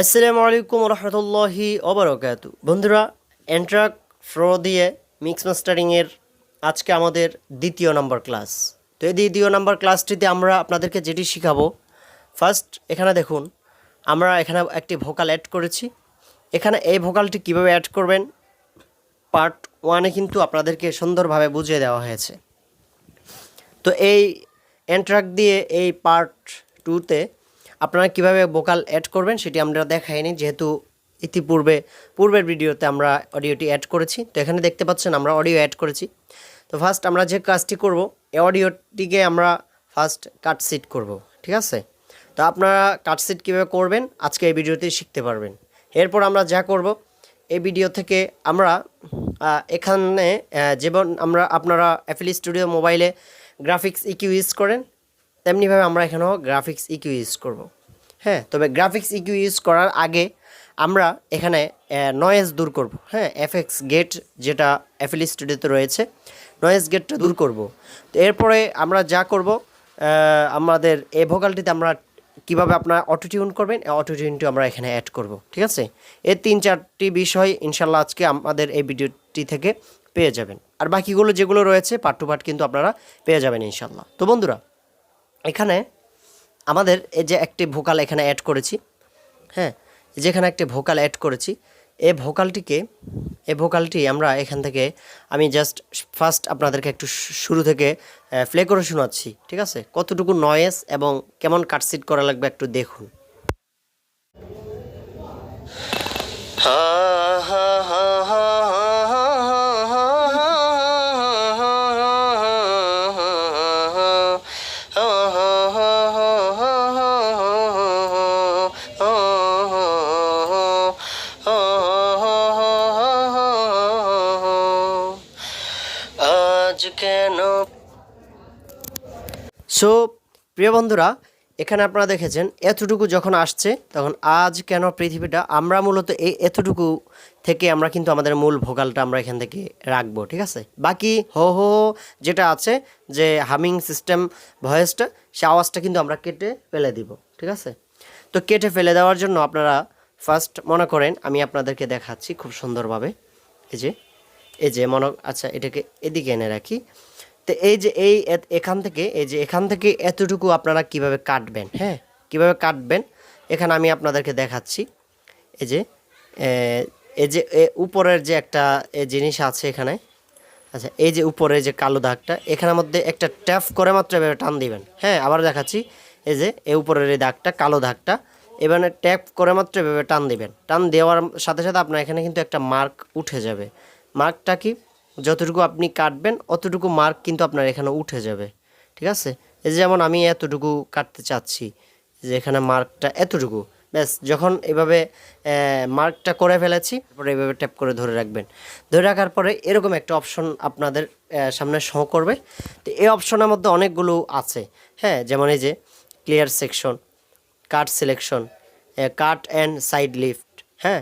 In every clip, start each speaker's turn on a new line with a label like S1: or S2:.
S1: আসসালামু আলাইকুম রহমতুল্লাহি ওবরাকাত। বন্ধুরা এন্ট্রাক ফ্রো দিয়ে মিক্স মাস্টারিংয়ের আজকে আমাদের দ্বিতীয় নম্বর ক্লাস তো এই দ্বিতীয় নম্বর ক্লাসটিতে আমরা আপনাদেরকে যেটি শিখাবো ফার্স্ট এখানে দেখুন, আমরা এখানে একটি ভোকাল অ্যাড করেছি। এখানে এই ভোকালটি কীভাবে অ্যাড করবেন পার্ট ওয়ানে কিন্তু আপনাদেরকে সুন্দরভাবে বুঝিয়ে দেওয়া হয়েছে। তো এই এন্ট্রাক দিয়ে এই পার্ট টুতে আপনারা কীভাবে ভোকাল অ্যাড করবেন সেটি আমরা দেখাইনি, যেহেতু ইতিপূর্বে, পূর্বের ভিডিওতে আমরা অডিওটি অ্যাড করেছি। তো এখানে দেখতে পাচ্ছেন আমরা অডিও অ্যাড করেছি। তো ফার্স্ট আমরা যে কাজটি করব, এই অডিওটিকে আমরা ফার্স্ট কাটসিট করব, ঠিক আছে? তো আপনারা কাটসিট কীভাবে করবেন, আজকে এই ভিডিওতে শিখতে পারবেন। এরপর আমরা যা করব, এই ভিডিও থেকে আমরা এখানে যেমন আমরা আপনারা অ্যাফিলি স্টুডিও মোবাইলে গ্রাফিক্স ইকিউ ইউজ করেন, তেমনিভাবে আমরা এখানেও গ্রাফিক্স ইকিউ ইউজ করব। হ্যাঁ তবে গ্রাফিক্স ইকিউ ইউজ করার আগে আমরা এখানে নয়েজ দূর করব। হ্যাঁ এফএক্স গেট যেটা অ্যাফিলি স্টুডিওতে রয়েছে নয়েজ গেটটা দূর করব। তো এরপরে আমরা যা করব আমাদের এ ভোকালটিতে আমরা কীভাবে আপনারা অটোটিউন করবেন অটোটিউনটি আমরা এখানে অ্যাড করব, ঠিক আছে? এই তিন চারটি বিষয় ইনশাল্লাহ আজকে আমাদের এই ভিডিওটি থেকে পেয়ে যাবেন। আর বাকিগুলো যেগুলো রয়েছে পার্ট টু পার্ট কিন্তু আপনারা পেয়ে যাবেন ইনশাল্লাহ। তো বন্ধুরা, এখানে আমাদের এই যে একটি ভোকাল এখানে অ্যাড করেছি হ্যাঁ এই যে এখানে একটি ভোকাল অ্যাড করেছি এই ভোকালটিকে এই ভোকালটি আমরা এখান থেকে, আমি জাস্ট ফার্স্ট আপনাদেরকে একটু শুরু থেকে প্লে করে শোনাচ্ছি, ঠিক আছে? কতটুকু নয়েস এবং কেমন কাটসিট করা লাগবে একটু দেখুন। আজ কেন? সো প্রিয় বন্ধুরা, এখানে আপনারা দেখেছেন, এতটুকু যখন আসছে, তখন আজ কেন পৃথিবীটা, আমরা মূলত এই এতটুকু থেকে আমরা কিন্তু আমাদের মূল ভোকালটা আমরা এখান থেকে রাখব, ঠিক আছে? বাকি হো হো যেটা আছে, যে হামিং সিস্টেম ভয়েসটা, সে আওয়াজটা কিন্তু আমরা কেটে ফেলে দিব, ঠিক আছে? তো কেটে ফেলে দেওয়ার জন্য আপনারা ফার্স্ট মনে করেন, আমি আপনাদেরকে দেখাচ্ছি খুব সুন্দরভাবে, এই যে। এই যে মনে আচ্ছা এটাকে এদিকে এনে রাখি। তো এই যে এই এ- এখান থেকে এই যে এখান থেকে এতটুকু আপনারা কীভাবে কাটবেন হ্যাঁ? কীভাবে কাটবেন? এখানে আমি আপনাদেরকে দেখাচ্ছি। এই যে এই যে এ, উপরের যে একটা এ জিনিস আছে এখানে আচ্ছা এই যে উপরে যে কালো দাগটা এখানের মধ্যে একটা ট্যাপ করে মাত্র এভাবে টান দিবেন হ্যাঁ? আবার দেখাচ্ছি। এই যে এই উপরের এই দাগটা কালো দাগটা এবারে ট্যাপ করে মাত্র এভাবে টান দিবেন। টান দেওয়ার সাথে সাথে আপনার এখানে কিন্তু একটা মার্ক উঠে যাবে। মার্কটা কি? যতটুকু আপনি কাটবেন, অতটুকু মার্ক কিন্তু আপনার এখানে উঠে যাবে। ঠিক আছে? এই যেমন আমি এতটুকু কাটতে চাচ্ছি, যে এখানে মার্কটা এতটুকু। ব্যাস, যখন এভাবে মার্কটা করে ফেলেছি, তারপরে এভাবে ট্যাপ করে ধরে রাখবেন। ধরে রাখার পরে এরকম একটা অপশন আপনাদের সামনে শো করবে। তো এই অপশনের মধ্যে অনেকগুলো আছে। হ্যাঁ যেমন এই যে clear section cut selection cut and side lift হ্যাঁ?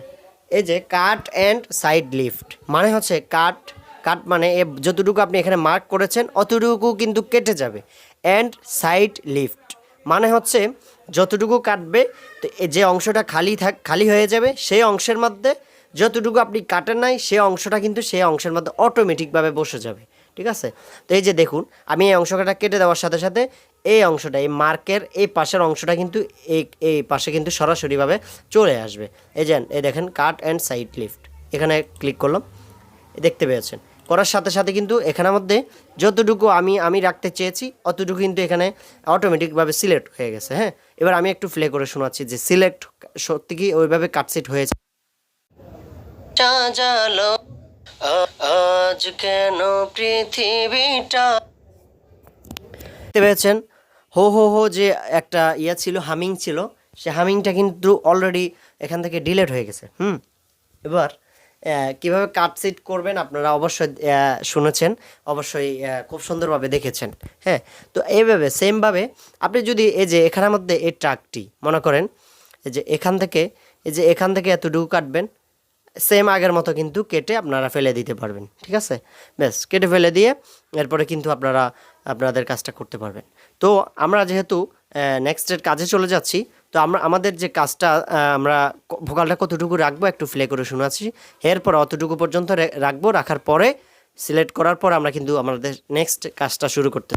S1: এই যে কাট অ্যান্ড সাইড লিফট মানে হচ্ছে কাট কাট মানে এ যতটুকু আপনি এখানে মার্ক করেছেন, অতটুকু কিন্তু কেটে যাবে। অ্যান্ড সাইড লিফট মানে হচ্ছে যতটুকু কাটবে, তো যে অংশটা খালি থাক, খালি হয়ে যাবে, সেই অংশের মধ্যে যতটুকু আপনি কাটেন নাই, সেই অংশটা কিন্তু সেই অংশের মধ্যে অটোমেটিকভাবে বসে যাবে, ঠিক আছে? তো এই যে দেখুন, আমি এই অংশটা কেটে দেওয়ার সাথে সাথে এই অংশটা এই মার্কের এই পাশের অংশটা কিন্তু এই এই পাশে কিন্তু সরাসরিভাবে চলে আসবে। এই যে এই দেখেন কাট অ্যান্ড সাইড লিফট। এখানে ক্লিক করলাম। দেখতে পেয়েছেন। করার সাথে সাথে কিন্তু এখানের মধ্যে যতটুকু আমি আমি রাখতে চেয়েছি অতটুকু কিন্তু এখানে অটোমেটিকভাবে সিলেক্ট হয়ে গেছে হ্যাঁ? এবার আমি একটু প্লে করে শোনাচ্ছি যে সিলেক্ট সত্যি কি ওইভাবে কাটসিট হয়েছে? আজ কেন পৃথিবীটা? দেখতে পেয়েছেন হো হো হো যে একটা ইয়া ছিল, হামিং ছিল, সে হামিংটা কিন্তু অলরেডি এখান থেকে ডিলেট হয়ে গেছে, হুম? এবার কীভাবে কাটসিট করবেন আপনারা অবশ্যই শুনেছেন, অবশ্যই খুব সুন্দরভাবে দেখেছেন হ্যাঁ? তো এইভাবে সেমভাবে আপনি যদি এই যে এখানের মধ্যে এই ট্রাকটি মনে করেন, এই যে এখান থেকে, এই যে এখান থেকে এতটুকু কাটবেন সেম আগের মতো কিন্তু কেটে আপনারা ফেলে দিতে পারবেন, ঠিক আছে? ব্যাস, কেটে ফেলে দিয়ে এরপরে কিন্তু আপনারা, আপনাদের কাজটা করতে পারবেন। তো আমরা যেহেতু নেক্সটের কাজে চলে যাচ্ছি, তো আমরা, আমাদের যে কাজটা আমরা ভোকালটা কতটুকু রাখব একটু ফ্লে করে শোনাচ্ছি। এরপর অতটুকু পর্যন্ত রাখব, রাখার পরে সিলেক্ট করার পর আমরা কিন্তু আমাদের নেক্সট কাজটা শুরু করতে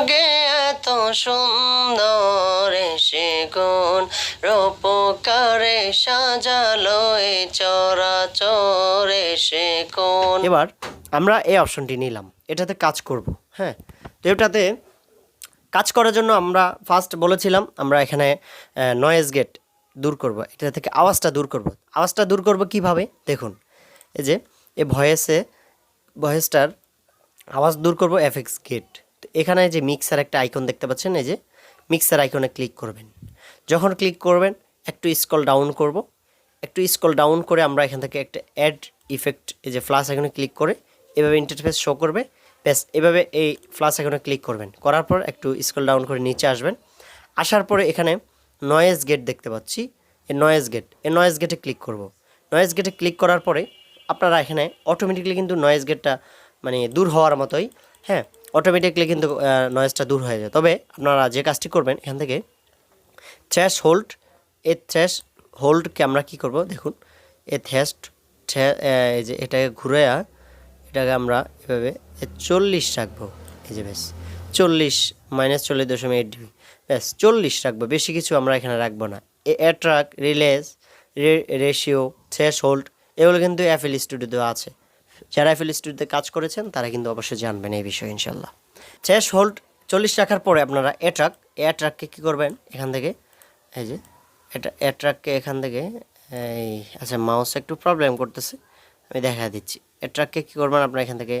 S1: আগে এত সুন্দর সে গুণ রূপকারে সাজালো এ চরাচরে সে এবার আমরা এই অপশনটি নিলাম। এটাতে কাজ করব হ্যাঁ? তো এটাতে কাজ করার জন্য আমরা ফার্স্ট বলেছিলাম, আমরা এখানে নয়েজ গেট দূর করব। এটা থেকে আওয়াজটা দূর করব। আওয়াজটা দূর করব কীভাবে? দেখুন, এই যে এ ভয়েসে ভয়েসটার আওয়াজ দূর করব এফএক্স গেট এখানে যে মিক্সার একটা আইকন দেখতে পাচ্ছেন, এই যে মিক্সার আইকনে ক্লিক করবেন। যখন ক্লিক করবেন, একটু স্কল ডাউন করব। একটু স্কল ডাউন করে আমরা এখান থেকে একটা অ্যাড ইফেক্ট এই যে ফ্লাস আইকনে ক্লিক করে এভাবে ইন্টারফেস শো করবে। ব্যাস, এভাবে এই ফ্লাস আইকনে ক্লিক করবেন। করার পর একটু স্কল ডাউন করে নিচে আসবেন। আসার পরে এখানে নয়েজ গেট দেখতে পাচ্ছি। এই নয়েজ গেট এই নয়েজ গেটে ক্লিক করব। নয়েজ গেটে ক্লিক করার পরে আপনারা এখানে অটোমেটিকলি কিন্তু নয়েজ গেটটা মানে দূর হওয়ার মতোই হ্যাঁ অটোমেটিকলি কিন্তু নয়েজটা দূর হয়ে যায়। তবে আপনারা যে কাজটি করবেন এখান থেকে থ্র্যাশ হোল্ড এই থ্র্যাশ হোল্ডকে আমরা কি করব? দেখুন এই থ্যাস্ট এই যে এটাকে ঘুরে এটাকে আমরা এভাবে চল্লিশ রাখব। এই যে বেশ চল্লিশ মাইনাস চল্লিশ দশমিক এইট ডিবি ব্যাস, চল্লিশ রাখব। বেশি কিছু আমরা এখানে রাখব না। এ attack release ratio threshold এগুলো কিন্তু অ্যাফেল স্টুডিওতে আছে। যারা অ্যাফেল স্টুডিওতে কাজ করেছেন, তারা কিন্তু অবশ্যই জানবেন এই বিষয়ে ইনশাল্লাহ থ্রেশ হোল্ড চল্লিশ রাখার পরে আপনারা অ্যাট্রাক অ্যাট্রাককে কী করবেন এখান থেকে? এই যে, এটা অ্যাট্রাককে এখান থেকে, এই আচ্ছা মাউস একটু প্রবলেম করতেছে, আমি দেখা দিচ্ছি। অ্যাট্রাককে কী করবেন আপনারা এখান থেকে?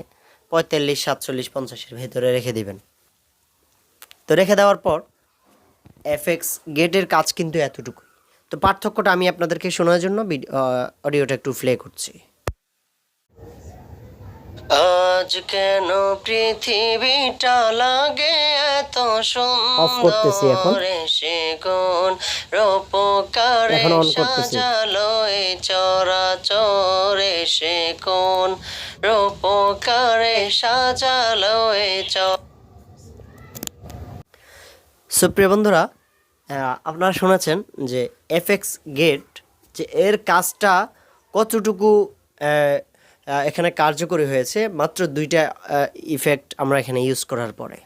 S1: পঁয়তাল্লিশ, সাতচল্লিশ, পঞ্চাশের ভেতরে রেখে দিবেন। তো রেখে দেওয়ার পর এফএক্স গেটের কাজ কিন্তু এতটুকু তো পার্থক্যটা আমি আপনাদেরকে শোনার জন্য অডিওটা একটু প্লে করছি। আজ কেন পৃথিবীটা লাগে এত। সুন্দর সে গুণ রূপকারে। সাজালো এ চরাচরে সে কোন রূপকারে সাজালো এ চ সুপ্রিয় বন্ধুরা আপনারা শুনেছেন যে এফএক্স গেট যে এর কাজটা কতটুকু এখানে কার্যকরী হয়েছে মাত্র দুইটা ইফেক্ট আমরা এখানে ইউজ করার পরে।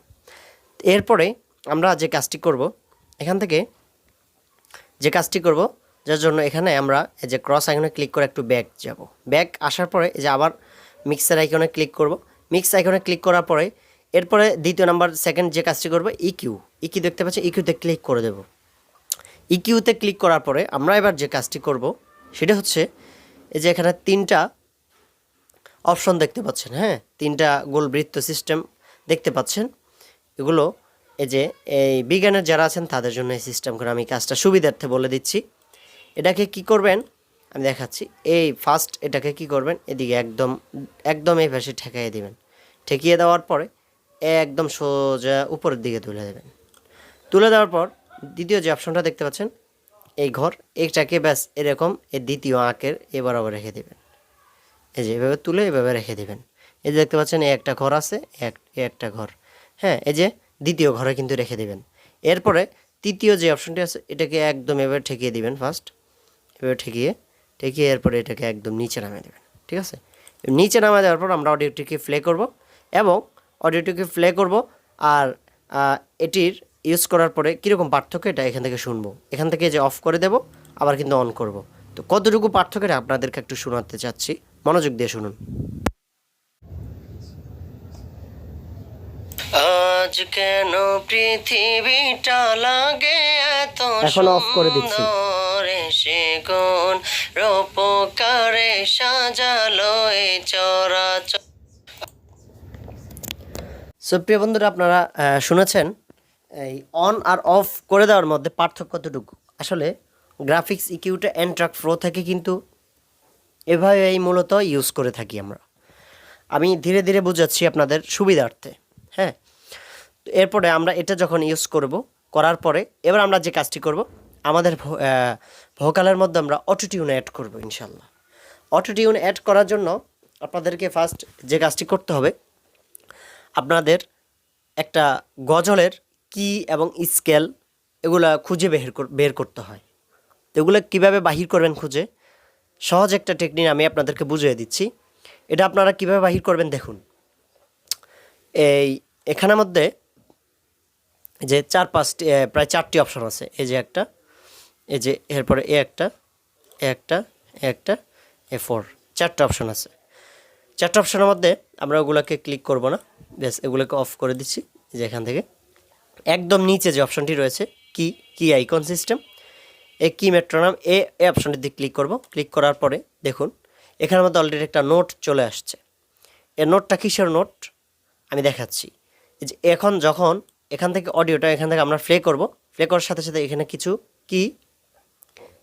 S1: এরপরে আমরা যে কাজটি করব, এখান থেকে যে কাজটি করব, যার জন্য এখানে আমরা এই যে ক্রস আইকনে ক্লিক করে একটু ব্যাক যাব। ব্যাক আসার পরে এই যে আবার মিক্সার আইকনে ক্লিক করব। মিক্স আইকনে ক্লিক করার পরে এরপরে দ্বিতীয় নাম্বার সেকেন্ড যে কাজটি করব ইকিউ ইকিউ দেখতে পাচ্ছি ইকিউতে ক্লিক করে দেব। ইকিউতে ক্লিক করার পরে আমরা এবার যে কাজটি করব, সেটা হচ্ছে এই যে এখানে তিনটা অপশন দেখতে পাচ্ছেন হ্যাঁ? তিনটা গোল বৃত্ত সিস্টেম দেখতে পাচ্ছেন। এগুলো এই যে, এই বিজ্ঞানের যারা আছেন, তাদের জন্য এই সিস্টেম করে আমি কাজটা সুবিধার্থে বলে দিচ্ছি। এটাকে কি করবেন? আমি দেখাচ্ছি। এই ফার্স্ট এটাকে কি করবেন? এদিকে একদম একদম এই পাশে ঠেকাইয়ে দিবেন। ঠেকিয়ে দেওয়ার পরে একদম সোজা উপরের দিকে তুলে দেবেন। তুলে দেওয়ার পর দ্বিতীয় যে অপশনটা দেখতে পাচ্ছেন, এই ঘর এইটাকে ব্যাস এরকম এই দ্বিতীয় আঁকের এ বরাবর রেখে দেবেন। এই যে এভাবে তুলে এভাবে রেখে দিবেন। এই যে দেখতে পাচ্ছেন একটা ঘর আছে, এক একটা ঘর। হ্যাঁ এই যে দ্বিতীয় ঘরে কিন্তু রেখে দিবেন। এরপরে তৃতীয় যে অপশনটি আছে, এটাকে একদম এভাবে ঠেকিয়ে দিবেন ফার্স্ট এভাবে ঠেকিয়ে ঠেকিয়ে এরপরে এটাকে একদম নিচে নামিয়ে দেবেন, ঠিক আছে? নিচে নামিয়ে দেওয়ার পর আমরা অডিওটিকে প্লে করব এবং অডিওটিকে প্লে করব আর এটির ইউজ করার পরে কীরকম পার্থক্য এটা এখান থেকে শুনব। এখান থেকে যে অফ করে দেব, আবার কিন্তু অন করব। তো কতটুকু পার্থক্য পার্থক্যটা আপনাদেরকে একটু শোনাতে চাচ্ছি। মনোযোগ দিয়ে শুনুন আজ কেন পৃথিবীটা লাগে এত
S2: এখন off করে দিচ্ছি।
S1: সুন্দর সে গুণ রূপকারে সাজালো এ চরাচর সুপ্রিয় বন্ধুরা আপনারা শুনেছেন এই অন আর অফ করে দেওয়ার মধ্যে পার্থক্য কতটুকু আসলে গ্রাফিক্স ইকিউটা এন্ট্রাক প্রো থেকে কিন্তু এভাবে এই মূলত ইউজ করে থাকি আমরা। আমি ধীরে ধীরে বুঝাচ্ছি আপনাদের সুবিধার্থে হ্যাঁ? এরপরে আমরা এটা যখন ইউজ করব, করার পরে এবার আমরা যে কাজটি করব, আমাদের ভোকালের মধ্যে আমরা অটোটিউন অ্যাড করব ইনশাল্লাহ অটোটিউন অ্যাড করার জন্য আপনাদেরকে ফার্স্ট যে কাজটি করতে হবে, আপনাদের একটা গজলের কি এবং স্কেল এগুলা খুঁজে বের বের করতে হয়। তো এগুলো কীভাবে বাহির করবেন খুঁজে? সহজ একটা টেকনিক আমি আপনাদেরকে বুঝিয়ে দিচ্ছি। এটা আপনারা কীভাবে বাহির করবেন দেখুন। এই এখানের মধ্যে যে চার পাঁচটি প্রায় চারটি অপশন আছে। এই যে একটা, এই যে এরপরে এ একটা এ একটা এ একটা, এ ফোর চারটা অপশন আছে। চারটা অপশনের মধ্যে আমরা ওগুলোকে ক্লিক করব না। বেশ এগুলোকে অফ করে দিচ্ছি, যে এখান থেকে। একদম নিচে যে অপশনটি রয়েছে কি কি আইকন সিস্টেম এই কি মেট্রোনাম এ এই অপশনটিতে ক্লিক করব। ক্লিক করার পরে দেখুন, এখানের মধ্যে অলরেডি একটা নোট চলে আসছে। এর নোটটা কিসের নোট আমি দেখাচ্ছি। যে এখন যখন এখান থেকে অডিওটা এখান থেকে আমরা প্লে করব প্লে করার সাথে সাথে এখানে কিছু কি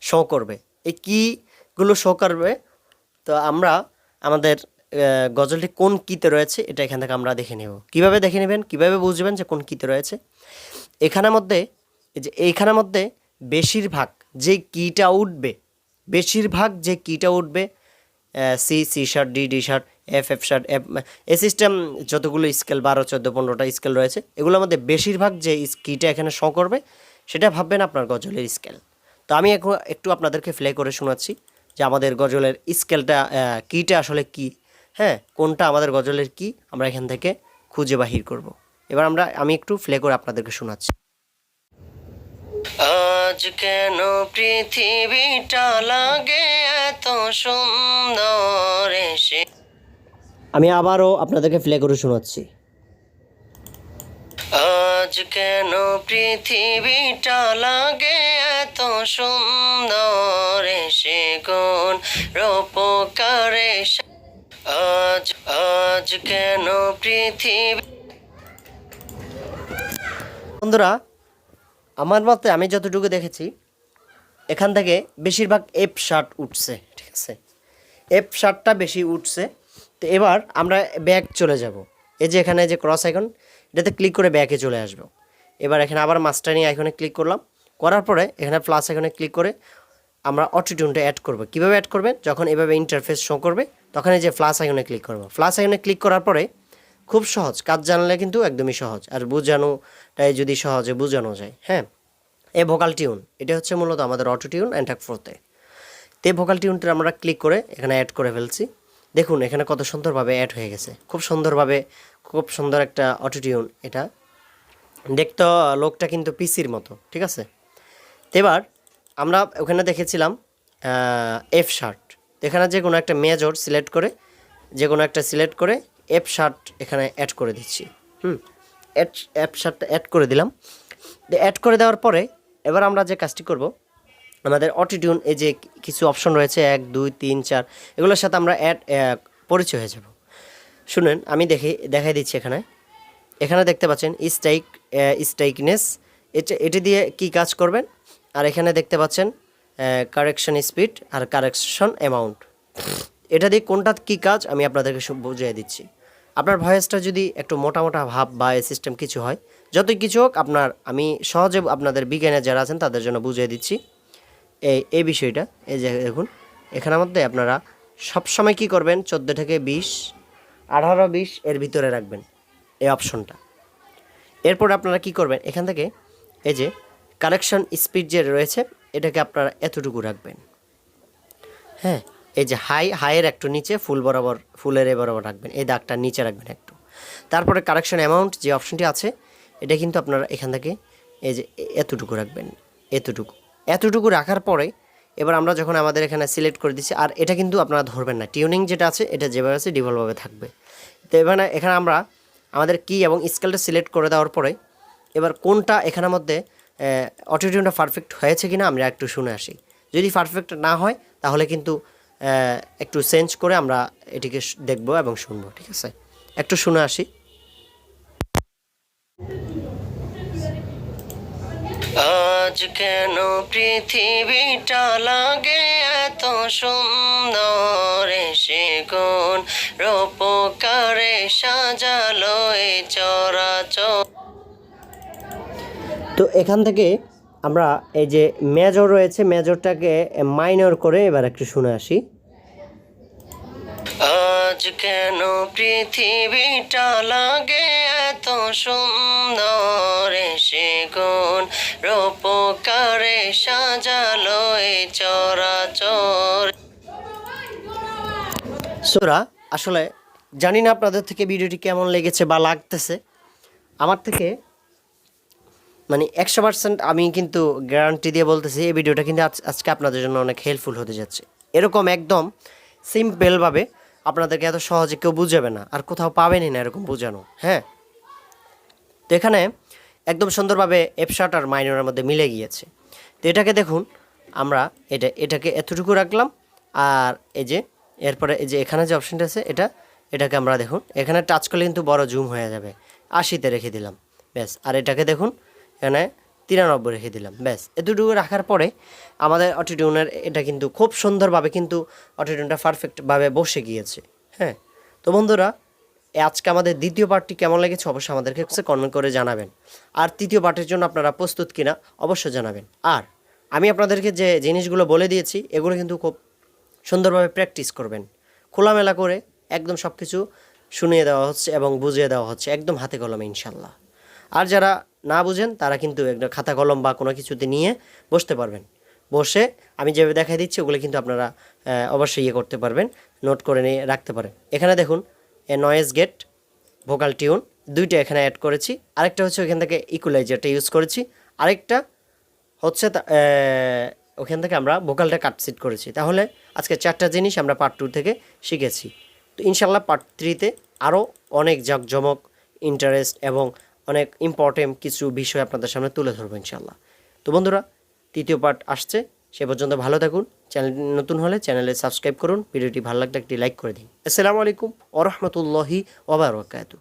S1: শো করবে। এই কিগুলো শো করবে, তো আমরা আমাদের গজলটি কোন কীতে রয়েছে এটা এখান থেকে আমরা দেখে নেব। কীভাবে দেখে নেবেন? কীভাবে বুঝবেন যে কোন কীতে রয়েছে? এখানের মধ্যে যে এইখানের মধ্যে বেশিরভাগ যে কিটা উঠবে, বেশিরভাগ যে কিটা উঠবে C C sharp D D sharp F F sharp F A system যতগুলো স্কেল বারো, চোদ্দ, পনেরোটা স্কেল রয়েছে এগুলোর মধ্যে বেশিরভাগ যে কিটা এখানে শো করবে, সেটা ভাববেন আপনার গজলের স্কেল তো আমি এখন একটু আপনাদেরকে প্লে করে শোনাচ্ছি যে আমাদের গজলের স্কেলটা কিটা আসলে কি? হ্যাঁ কোনটা আমাদের গজলের কি? আমরা এখান থেকে খুঁজে বাহির করব। এবার আমরা, আমি একটু প্লে করে আপনাদেরকে শোনাচ্ছি। আজ কেন পৃথিবীটা লাগে এত সুন্দর এসে? আমি আবারও আপনাদেরকে প্লে করে শোনাচ্ছি। আজ কেন পৃথিবীটা লাগে এত সুন্দর এসে গুণ রূপকারে আজ আজ কেন পৃথিবী বন্ধুরা আমার মতে আমি যতটুকু দেখেছি, এখান থেকে বেশিরভাগ এফ শার্ট উঠছে, ঠিক আছে? এফ শার্টটা বেশি উঠছে, তো এবার আমরা ব্যাক চলে যাব। এই যে এখানে যে ক্রস আইকন এটাতে ক্লিক করে ব্যাকে চলে আসব। এবার এখানে আবার মাস্টারিং আইকনে ক্লিক করলাম। করার পরে এখানে প্লাস আইকনে ক্লিক করে আমরা অটোটিউনটা অ্যাড করব। কীভাবে অ্যাড করবেন? যখন এভাবে ইন্টারফেস শো করবে তখন এই যে ফ্লাস আইকনে ক্লিক করব। ফ্লাস আইকনে ক্লিক করার পরে খুব সহজ। কাজ জানলে কিন্তু একদমই সহজ। আর বোঝানোটাই যদি সহজে বোঝানো যায় হ্যাঁ? এ ভোকাল টিউন এটা হচ্ছে মূলত আমাদের অটো টিউন অ্যান্টাক ফোরতে তে। ভোকাল টিউনটা আমরা ক্লিক করে এখানে অ্যাড করে ফেলছি। দেখুন, এখানে কত সুন্দরভাবে অ্যাড হয়ে গেছে। খুব সুন্দরভাবে, খুব সুন্দর একটা অটো টিউন এটা। দেখতে লোকটা কিন্তু পিসির মতো, ঠিক আছে? এবার আমরা ওখানে দেখেছিলাম এফ শার্ট এখানে যে কোনো একটা মেজর সিলেক্ট করে যে কোনো একটা সিলেক্ট করে এফ শার্ট এখানে অ্যাড করে দিচ্ছি। হুম অ্যাড অ্যাপ শার্টটা অ্যাড করে দিলাম। অ্যাড করে দেওয়ার পরে এবার আমরা যে কাজটি করব, আমাদের অটিটিউন এই যে কিছু অপশন রয়েছে, এক, দুই, তিন, চার, এগুলোর সাথে আমরা অ্যাড পরিচয় হয়ে যাব। শুনেন, আমি দেখে, দেখাই দিচ্ছি এখানে। এখানে দেখতে পাচ্ছেন স্ট্রাইক স্ট্রাইকনেস এটা, এটি দিয়ে কি কাজ করবেন? আর এখানে দেখতে পাচ্ছেন কারেকশন স্পিড আর কারেকশন অ্যামাউন্ট এটা দিয়ে কোনটা কি কাজ, আমি আপনাদেরকে সব বুঝিয়ে দিচ্ছি। আপনার ভয়েসটা যদি একটু মোটা মোটা ভাব বা সিস্টেম কিছু হয়, যতই কিছু হোক আপনার, আমি সহজে আপনাদের বিজ্ঞানের যারা আছেন তাদের জন্য বুঝিয়ে দিচ্ছি। এই এই বিষয়টা, এই যে দেখুন, এখানের মধ্যে আপনারা সবসময় কি করবেন? চোদ্দ থেকে বিশ, আঠারো, বিশ, এর ভিতরে রাখবেন এই অপশনটা এরপর আপনারা কি করবেন? এখান থেকে এই যে কারেকশন স্পিড যে রয়েছে, এটাকে আপনারা এতটুকু রাখবেন। হ্যাঁ এই যে হাই, হাইয়ের একটু নিচে, ফুল বরাবর, ফুলের এ বরাবর রাখবেন। এই দাগটা নিচে রাখবেন একটু। তারপরে কারেকশন অ্যামাউন্ট যে অপশনটি আছে, এটা কিন্তু আপনারা এখান থেকে এই যে এতটুকু রাখবেন, এতটুকু। এতটুকু রাখার পরে এবার আমরা যখন আমাদের এখানে সিলেক্ট করে দিচ্ছি, আর এটা কিন্তু আপনারা ধরবেন না। টিউনিং যেটা আছে, এটা যেভাবে আছে ডিভলভাবে থাকবে। তো এখানে এখানে আমরা আমাদের কি এবং স্কেলটা সিলেক্ট করে দেওয়ার পরে এবার কোনটা এখানের মধ্যে অটোটিউনটা পারফেক্ট হয়েছে কিনা আমরা একটু শুনে আসি। যদি পারফেক্ট না হয়, তাহলে কিন্তু একটু চেঞ্জ করে আমরা এটিকে দেখব এবং শুনব ঠিক আছে? একটু শুনে আসি। আজ কেন পৃথিবীটা লাগে এত সুন্দর? এসে গুণ রূপকারে সাজালো চরাচর তো এখান থেকে আমরা এই যে মেজর রয়েছে মেজরটাকে মাইনর করে এবার একটু শুনে আসি। আজ কেন পৃথিবীটা লাগে এত সুন্দর? সে গুণ রূপকারে সাজালো এই চরাচর। সোরা আসলে জানি না আপনাদের থেকে ভিডিওটি কেমন লেগেছে বা লাগতেছে। আমার থেকে মানে একশো পার্সেন্ট আমি কিন্তু গ্যারান্টি দিয়ে বলতেছি, এই ভিডিওটা কিন্তু আজ- আজকে আপনাদের জন্য অনেক হেল্পফুল হতে যাচ্ছে। এরকম একদম সিম্পলভাবে আপনাদেরকে এত সহজে কেউ বুঝাবে না, আর কোথাও পাবেনই না এরকম বোঝানো হ্যাঁ? তো এখানে একদম সুন্দরভাবে এপশাট আর মাইনরের মধ্যে মিলে গিয়েছে। তো এটাকে দেখুন, আমরা এটা এটাকে এতটুকু রাখলাম, আর এই যে এরপরে এই যে এখানে যে অপশনটা আছে, এটা এটাকে আমরা দেখুন, এখানে টাচ করলে কিন্তু বড় জুম হয়ে যাবে। আশিতে রেখে দিলাম, ব্যাস। আর এটাকে দেখুন এখানে তিরানব্বই রেখে দিলাম। ব্যাস, এতটুকু রাখার পরে আমাদের অটিটিউনের এটা কিন্তু খুব সুন্দরভাবে কিন্তু অটিটিউনটা পারফেক্টভাবে বসে গিয়েছে। হ্যাঁ তো বন্ধুরা আজকে আমাদের দ্বিতীয় পার্টটি কেমন লেগেছে অবশ্যই আমাদেরকে কমেন্ট করে জানাবেন। আর তৃতীয় পার্টের জন্য আপনারা প্রস্তুত কিনা অবশ্যই জানাবেন। আর আমি আপনাদেরকে যে জিনিসগুলো বলে দিয়েছি, এগুলো কিন্তু খুব সুন্দরভাবে প্র্যাকটিস করবেন। খোলামেলা করে একদম সব কিছু শুনিয়ে দেওয়া হচ্ছে এবং বুঝিয়ে দেওয়া হচ্ছে একদম হাতে কলমে ইনশাল্লাহ আর যারা না বুঝেন, তারা কিন্তু একটা খাতা, কলম বা কোনো কিছুতে নিয়ে বসতে পারবেন। বসে আমি যেভাবে দেখাই দিচ্ছি, ওগুলো কিন্তু আপনারা অবশ্যই ইয়ে করতে পারবেন, নোট করে নিয়ে রাখতে পারেন। এখানে দেখুন, এ নয়েজ গেট ভোকাল টিউন দুইটা এখানে অ্যাড করেছি। আরেকটা হচ্ছে ওখান থেকে ইকুলাইজারটা ইউজ করেছি। আরেকটা হচ্ছে ওখান থেকে আমরা ভোকালটা কাটসিট করেছি। তাহলে আজকে চারটা জিনিস আমরা পার্ট টু থেকে শিখেছি। তো ইনশাল্লাহ পার্ট থ্রিতে আরও অনেক জাঁকজমক ইন্টারেস্ট এবং অনেক ইম্পর্টেন্ট কিছু বিষয় আপনাদের সামনে তুলে ধরবো ইনশাল্লাহ তো বন্ধুরা, তৃতীয় পার্ট আসছে। সে পর্যন্ত ভালো থাকুন। চ্যানেল নতুন হলে চ্যানেলে সাবস্ক্রাইব করুন। ভিডিওটি ভালো লাগলে একটি লাইক করে দিন। আসসালামু আলাইকুম ওরহমতুল্লাহি ওবরাকাতু